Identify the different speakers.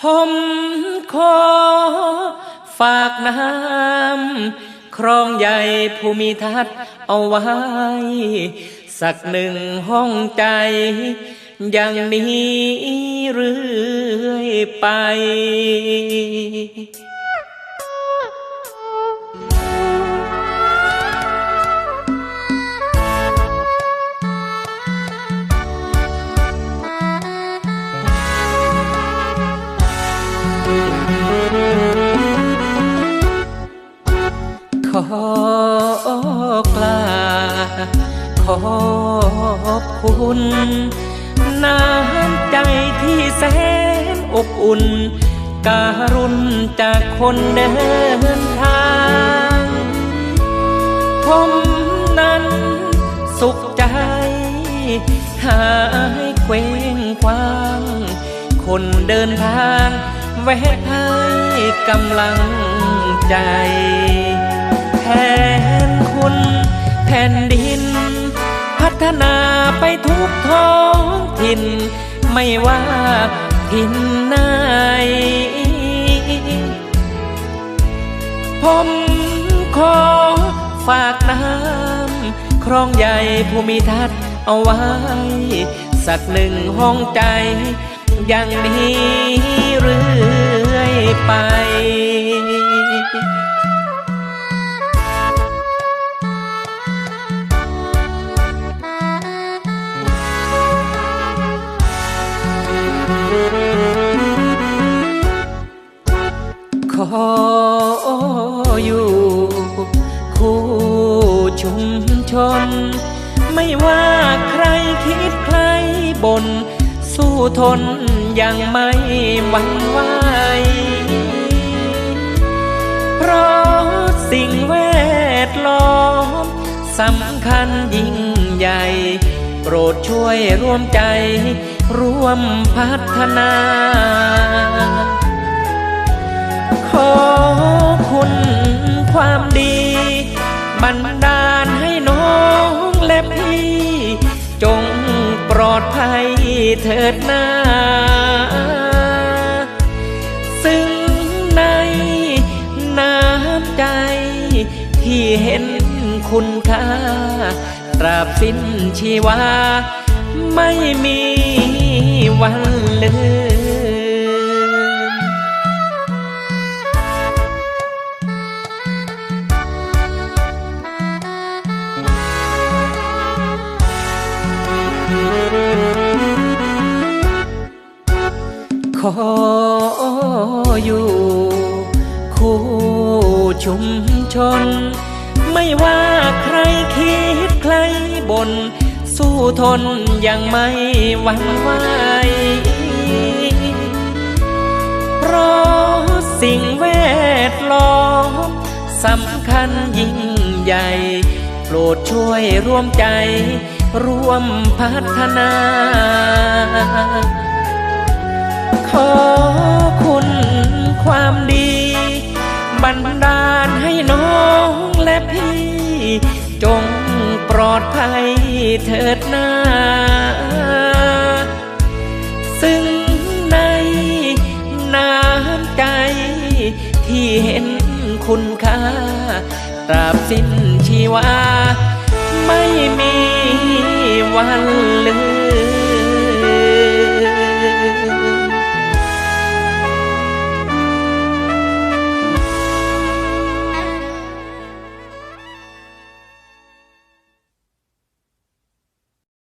Speaker 1: ผมขอฝากน้ำครองใหญ่ภูมิทัศน์เอาไว้ สักหนึ่งห้องใจ อย่างนี้เรื่อยไป อกลาขอบคุณ น้ำใจที่แสนอบอุ่น การุณจากคนเดินทาง ผมนั้นสุขใจ หายเคว้งคว้าง คนเดินทางแวะให้กำลังใจ ผ่นดิน พัฒนาไปทุกท้องถิ่น ไม่ว่าถิ่นไหนผมขอฝากน้ำครองใหญ่ภูมิทัศน์เอาไว้ สักหนึ่งห้องใจ อย่างนี้เรื่อยไป ขออยู่คู่ชุมชน ไม่ว่าใครคิดใครบน สู้ทนยังไม่หวั่นไหวเพราะสิ่งแวดล้อมสำคัญยิ่งใหญ่ โปรดช่วยร่วมใจ ร่วมพัฒนา ขอคุณความดีบันดาลให้น้องและพี่ จงปลอดภัยเถิดนาซึ่งในน้ำใจ ที่เห็นคุณค่าตราบสิ้นชีวา ไม่มี วันลืมขออยู่ คู่ชุมชน ไม่ว่าใครคิดใครบน สู้ทนยังไม่หวั่นไหวเพราะสิ่งแวดล้อมสำคัญยิ่งใหญ่ โปรดช่วยร่วมใจ ร่วมพัฒนา ขอคุณความดีบันดาลให้น้องและพี่ จงปลอดภัย เถิดนาซึ่งในน้ำใจ ที่เห็นคุณค่า ตราบสิ้นชีวา ไม่มีวัน